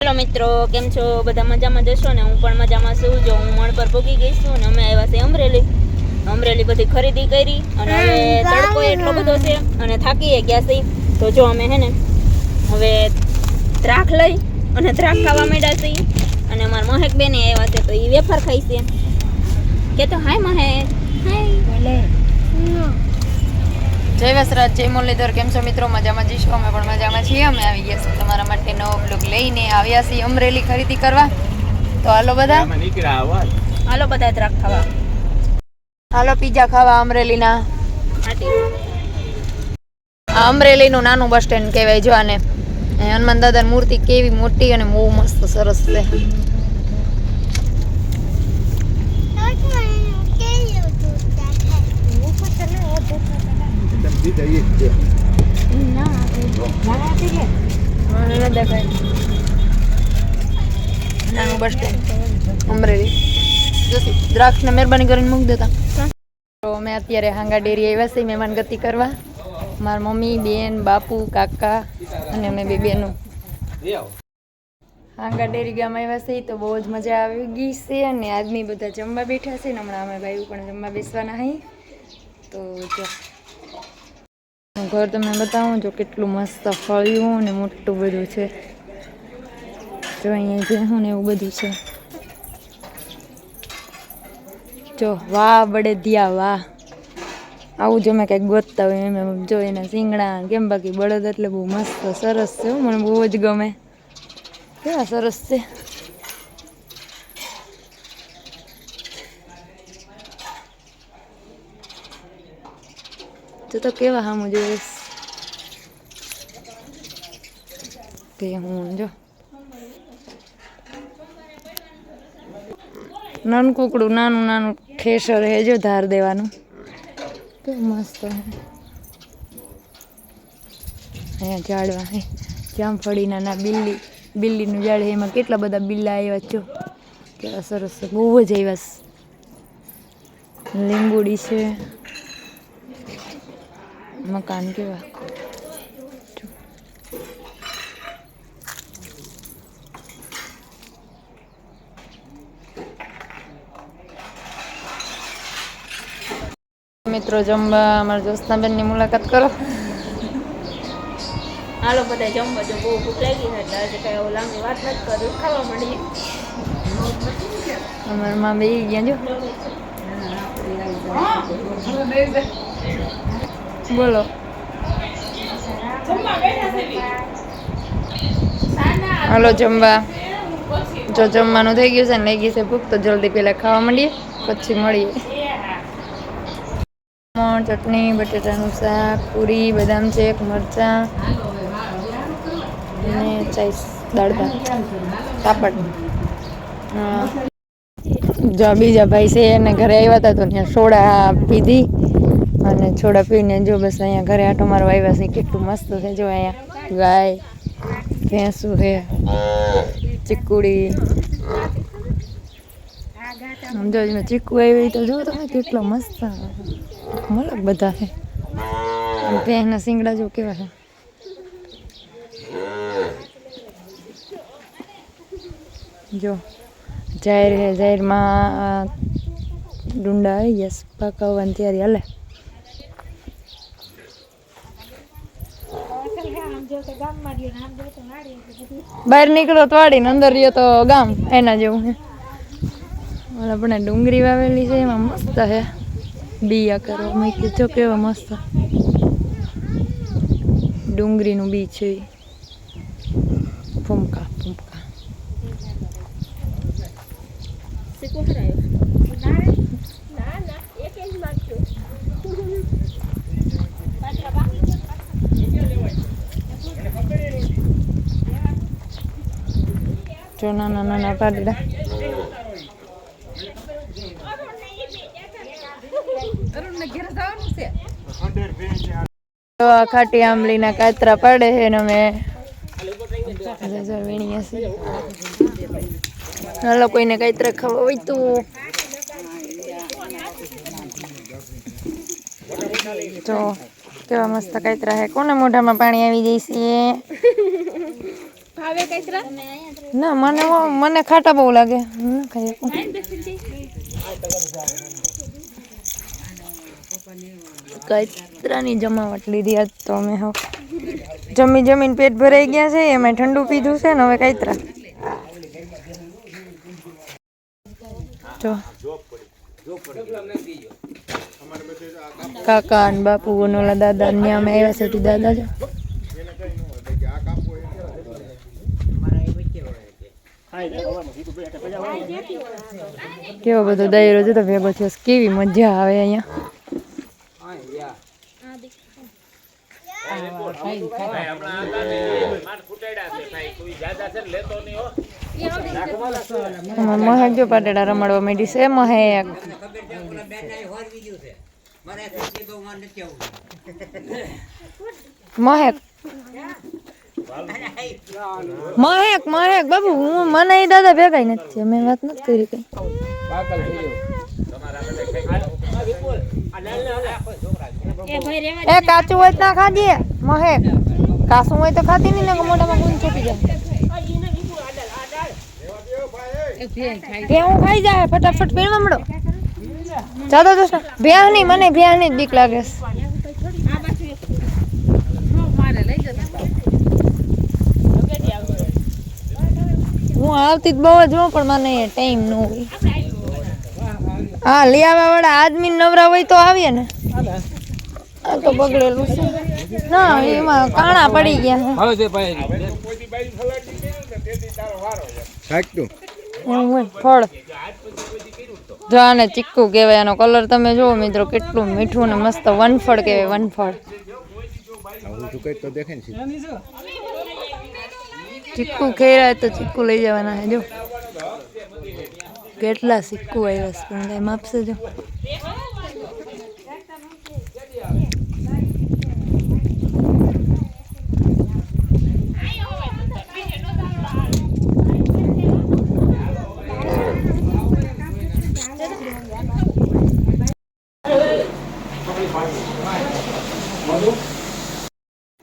Hello મિત્રો કેમ છો? બધા મજામાં જશો ને? હું પણ મજામાં છું. જો હું મણ પર ભોગી ગઈ છું ને અમે આવ્યા છે અમરેલી. અમરેલી બધી ખરીદી કરી અને હવે તડકો એટલો બધો છે અને થાકીએ ગયા છે તો જો અમે હે ને હવે દ્રાખ લઈ અને દ્રાખ ખાવા માંડ્યા છીએ. અને અમારા મહેક બેને આવ્યા છે તો એ વેફર ખાઈ છે. કે તો હાય મહેક. હાય જય વસરાજ જય મુરલીધર કેમ છો મિત્રો? મજામાં જઈશું અમે પણ મજામાં છીએ. અમે આવી ગયા છીએ તમારા માટે નવો બ્લોગ લઈને. આવ્યા છીએ અમરેલી ખરીદી કરવા. તો હાલો બધા. હાલો બધા દ્રાક ખાવા. હાલો પીઝા ખાવા અમરેલીના. આ અમરેલીનું નાનું બસ સ્ટેન્ડ કહેવાય જો આને. હનુમાન દાદાની મૂર્તિ કેવી મોટી અને બહુ મસ્ત સરસ છે. મને ન દેખાય નાનું બસ સ્ટેન્ડ અમરેલી જોશી દ્રાક્ષને મહેરબાની કરીને મૂકી દેતા. તો અમે અત્યારે હાંગા ડેરી આવ્યા છીએ, મહેમાન ગતિ કરવા. મારા મમ્મી, બેન, બાપુ, કાકા અને અમે બે બેનો. હાંગા ડેરી ગામ આવ્યા છે તો બહુ જ મજા આવી ગઈ છે અને આદમી બધા જમવા બેઠા છે ને હમણાં અમે ભાઈ પણ જમવા બેસવાના હઈ તો જો. ઘર તમને બતાવું જો કેટલું મસ્ત ફળ્યું અને મોટું બધું છે. જો અહીંયા જેવું ને એવું બધું છે. જો, વાહ, બળદિયા, વાહ. આવું જો મેં કંઈક ગોતતા હોય એમ જો, એના શીંગડા, કેમ બાકી બળદ એટલે બહુ મસ્ત, સરસ છે મને બહુ જ ગમે. કેવા સરસ છે. તો તો કેવા હામું જોઈશ તે હું જો નાનું કુકડું નાનું નાનું ઠેસર હે જો ધાર દેવાનું તો મસ્ત હે અહીંયા ઝાડવા હે જામફળીના ના બિલ્લી બિલ્લીનું ઝાડ એમાં કેટલા બધા બિલ્લા આવ્યા છો કેવા સરસ બહુ જ આવ્યા લીંબુડી છે મકાન કેવા. મિત્રો જમવા અમારા દોસ્તાબેનની મુલાકાત કરો. હાલો બધા જમવા જો બહુ ભૂખ લાગી છે એટલે આજે કઈ એવું લાંબી વાત નથી કરું. ખાવા માંડીએ. અમારા માં બે ગયા જો. બોલો. હાલો જમવા. જો જમવાનું થઈ ગયું છે ને લઈ ગઈ છે ભૂખ, તો જલ્દી પહેલાં ખાવા માંડીએ, પછી મળીએ. ચટણી, બટેટાનું શાક, પૂરી, બદામ શેક, મરચાં અને ચાઈસ, દાળ ભાત, પાપડ. જો બીજા ભાઈ છે એને ઘરે આવ્યા હતા તો ત્યાં સોડા પીધી. અને છોડા પીને જો બસ અહીંયા ઘરે આટો મારવા આવ્યા છે, કેટલું મસ્ત છે જો અહીંયા. ગાય, ભેંસું છે, ચીકુડી. સમજો જો ચીકુ આવી તો જો તમે કેટલો મસ્ત મલક બધા છે. ભેંસના શિંગડા જો કેવા છે. જો, જાહેર હે જાહેરમાં ડુંડા આવી ગયા છે, પકાવવાની તૈયારી હાલે. બહાર નીકળો તો વાડી અંદર રહ્યો તો ગામ એના જેવું છે. ઓલા આપણે ડુંગળી વાવેલી છે, એમાં મસ્ત છે. બિયા કરવા મૂકી જો કેવા મસ્ત. ડુંગળીનું બી છે. જો નાના નાના પાડડા તો આ ખાટી આંબલીના કાતરા પાડે છે ને અમે. વીણીએ છીએ. હાલો કોઈને કાતરા ખાવા હોય તો. કેવા મસ્ત કાતરા હે કોને મોઢામાં પાણી આવી જાય છે? ભાવે કઈતરા ના, મને મને ખાટા બહુ લાગે. હું ના ખાઈ કચરાની જમાવટ લીધી આજ તો અમે હવે. જમી જમીને પેટ ભરાઈ ગયા છે એમાં ઠંડુ પીધું છે ને હવે કાતરા જો. કાકા અને બાપુ ને દાદા ને અમે આવ્યા છે દાદા જો કેવો બધો દાયરો જતો ભેગો થયો કેવી મજા આવે અહીંયા. મહેક જો પાટેડા રમાડવા માંડી છે? મહેક મહેક મહેક મહેક, બાબુ, હું મને દાદા ભેગા નથી અમે વાત નથી કરી કઈ. એ કાચું હોય ના ખાજે મહેક. કાસું હોય તો ખાતી નહીં ને મોઢામાં ગુંદ ચોટી જાય. ભેહું ખાઈ જાય, ફટાફટ પીણવા મળો જાતો દોસ્ત ભેહ નહીં મને ભેહ નહીં બીક લાગે છે. હું આવતી જ બહુ જ હોઉં પણ મને ટાઈમ ન હોય. હા લઈ આવવા વાળા આદમી નવરા હોય તો આવીએ ને. આ તો બગડેલું છે. ના એમાં કાણા પડી ગયા છે. એવું હોય ફળ. જો આને ચીક્કુ કહેવાય આનો કલર તમે જુઓ મિત્રો કેટલું મીઠું ને મસ્ત વનફળ કહેવાય વનફળ. ચીક્કુ ખેરાય તો ચીક્કુ લઈ જવાના હે જો. કેટલા સિક્કુ આવ્યા છે, પણ એમ માપશે જો.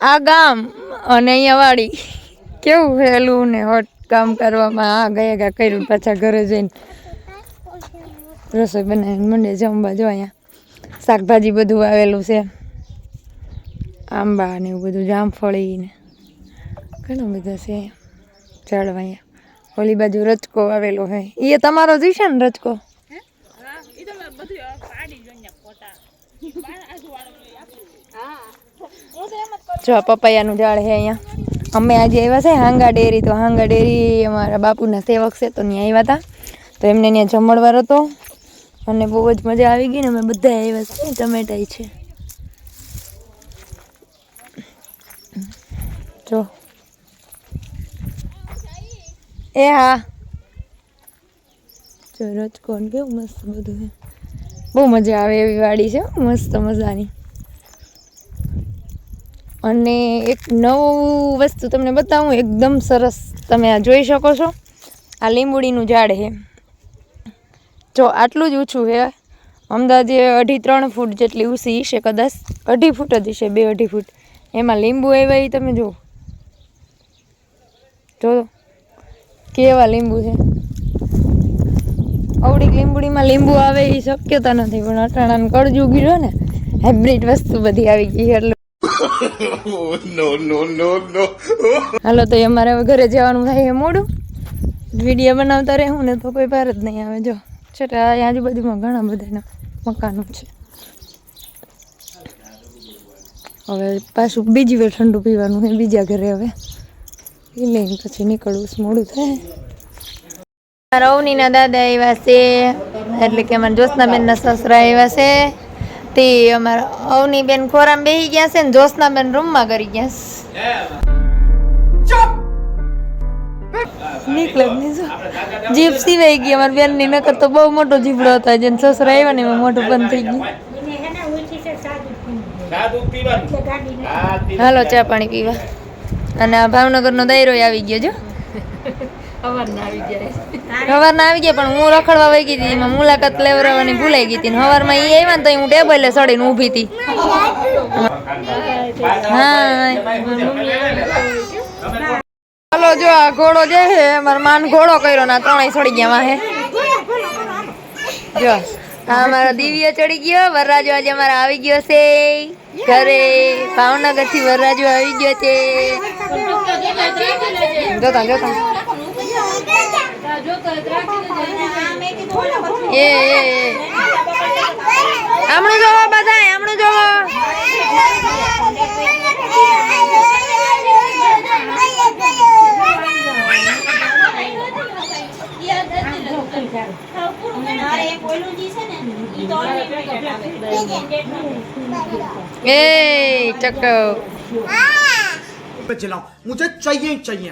આ ગામ અને અહીંયા વાડી. કેવું વહેલું ને હોટ કામ કરવામાં આ ગયા ગયા કર્યું પાછા ઘરે જઈને. રસોઈ બનાવીને મંડે જમવા જો અહીંયા. શાકભાજી બધું આવેલું છે. આંબા ને એવું બધું જામફળી ને ઘણું બધું છે ઝાડવા અહીંયા. ઓલી બાજુ રચકો આવેલો છે. એ તમારો જ છે ને રચકો જો પપૈયાનું ઝાડ છે અહીંયા. અમે આજે આવ્યા છે હાંગા ડેરી. તો હાંગા ડેરી અમારા બાપુના સેવક છે, તો ત્યાં આવ્યા હતા. તો એમને ત્યાં જમણવાર હતો અને બહુ જ મજા આવી ગઈ ને અમે બધા આવ્યા છે. ટમેટા છે. જો. એ હા. જો કોણ કેવું મસ્ત બધું બહુ મજા આવે એવી વાડી છે મસ્ત મજાની. અને એક નવું વસ્તુ તમને બતાવું, એકદમ સરસ. તમે આ જોઈ શકો છો. આ લીંબુડીનું ઝાડ છે. જો, આટલું જ ઊંચું છે. અમદાવાદે અઢી ત્રણ ફૂટ જેટલી ઊંચી છે કદાચ. અઢી ફૂટ જ હશે બે અઢી ફૂટ. એમાં લીંબુ આવ્યા એ તમે જુઓ. જો કેવા લીંબુ છે. અવડી લીંબુડીમાં લીંબુ આવે એ શક્યતા નથી, પણ અટાણાનું કળજું ગીરો ને હાઇબ્રિડ વસ્તુ બધી આવી ગઈ છે નો હાલો, તો અમારે હવે ઘરે જવાનું થાય એ મોડું. વીડિયો બનાવતા રહેવું ને તો કોઈ ભાર જ નહીં આવે. જો આ આજુબાજુમાં ઘણા બધાના મકાનો છે. હવે પાછું બીજી વાર ઠંડુ પીવાનું છે બીજા ઘરે હવે. એ લઈને પછી નીકળવું મોડું થાય. રવનીના દાદા આવ્યા છે, એટલે કે અમારા જ્યોત્સનાબેનના સસરા આવ્યા છે. તે અમારા અવની બેન ખોરામાં બેસી ગયા છે ને જ્યોત્સનાબેન રૂમમાં કરી ગયા છે. નીકળે નહીં જીભ સિવાય ગઈ અમારી બેનની નકર તો બહુ મોટો જીભડો હતો જેને સસરા આવ્યા ને એમાં મોટું બંધ થઈ ગયું. હાલો ચા પાણી પીવા. અને આ ભાવનગરનો દાયરો આવી ગયો જો. સવારના આવી ગયા પણ હું રખડવા વહી ગઈ હતી, એમાં મુલાકાત લેવડાવવાની ભૂલાઈ ગઈ હતી. સવારમાં એ આવ્યા ને તો હું ટેબલે ચડીને ઊભી હતી. હા હાલો, જો આ ઘોડો જે છે, મારા માન ઘોડો કર્યો ના ત્રણેય ચડી ગયા વાહે. જો, આ મારા દિવ્ય ચડી ગયો, વરરાજો આજે અમારા આવી ગયો છે. ઘરે ભાવનગરથી વરરાજો આવી ગયો છે. જોતા જોતા. એ એ એ આમણું જોવો બધા આમણું જોવો મારે એક ઓલું જે છે ને ઈ તો unlimited આવે. એ ચક્કો पे चिल्लाऊं मुझे चाहिए ही चाहिए